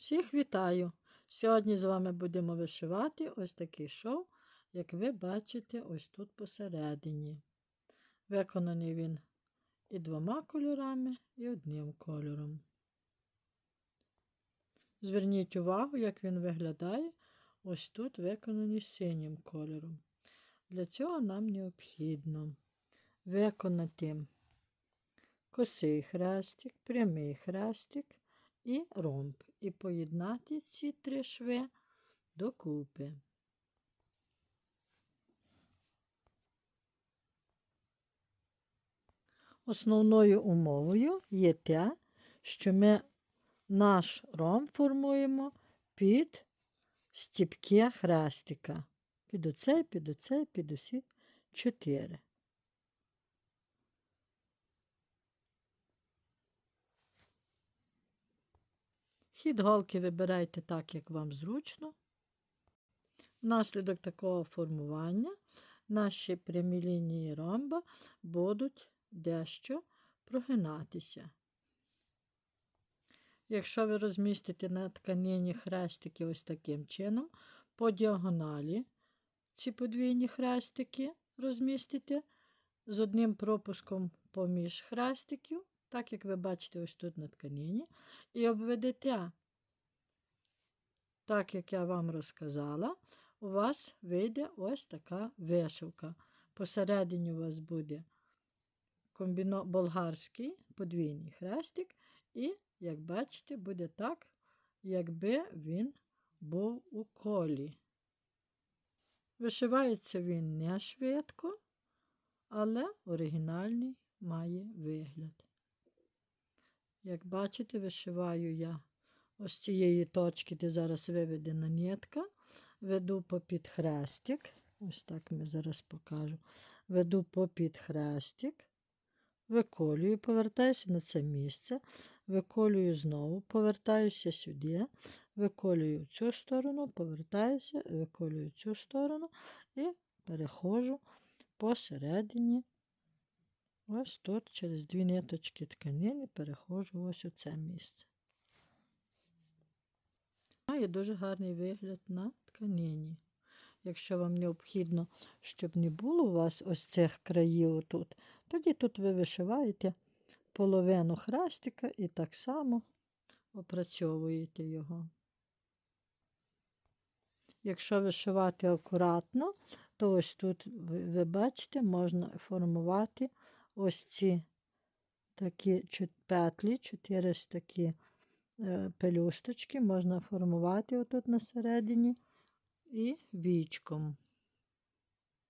Всіх вітаю! Сьогодні з вами будемо вишивати ось такий шов, як ви бачите, ось тут посередині. Виконаний він і двома кольорами, і одним кольором. Зверніть увагу, як він виглядає ось тут виконаний синім кольором. Для цього нам необхідно виконати косий хрестик, прямий хрестик і ромб. І поєднати ці три шви докупи. Основною умовою є те, що ми наш ромб формуємо під стіпки хрестика. Під оцей, під оцей, під усі чотири. Хід голки вибирайте так, як вам зручно. Внаслідок такого формування наші прямі лінії ромба будуть дещо прогинатися. Якщо ви розмістите на тканині хрестики ось таким чином, по діагоналі ці подвійні хрестики розмістите з одним пропуском поміж хрестиків, так як ви бачите ось тут на тканині, і обведете, так як я вам розказала, у вас вийде ось така вишивка. Посередині у вас буде комбіно... болгарський подвійний хрестик, і, як бачите, буде так, якби він був у колі. Вишивається він не швидко, але оригінальний має вигляд. Як бачите, вишиваю я ось цієї точки, де зараз виведена нитка, веду попід хрестик. Ось так ми зараз покажу. Веду попід хрестик, виколюю, повертаюся на це місце, виколюю знову, повертаюся сюди, виколюю цю сторону, повертаюся, виколюю цю сторону і переходжу посередині. Ось тут через дві ниточки тканини переходжу ось у це місце. Має дуже гарний вигляд на тканині. Якщо вам необхідно, щоб не було у вас ось цих країв тут, тоді тут ви вишиваєте половину хрестика і так само опрацьовуєте його. Якщо вишивати акуратно, то ось тут, ви бачите, можна формувати ось ці такі петлі, чотири такі е, пелюсточки можна формувати отут на середині і вічком.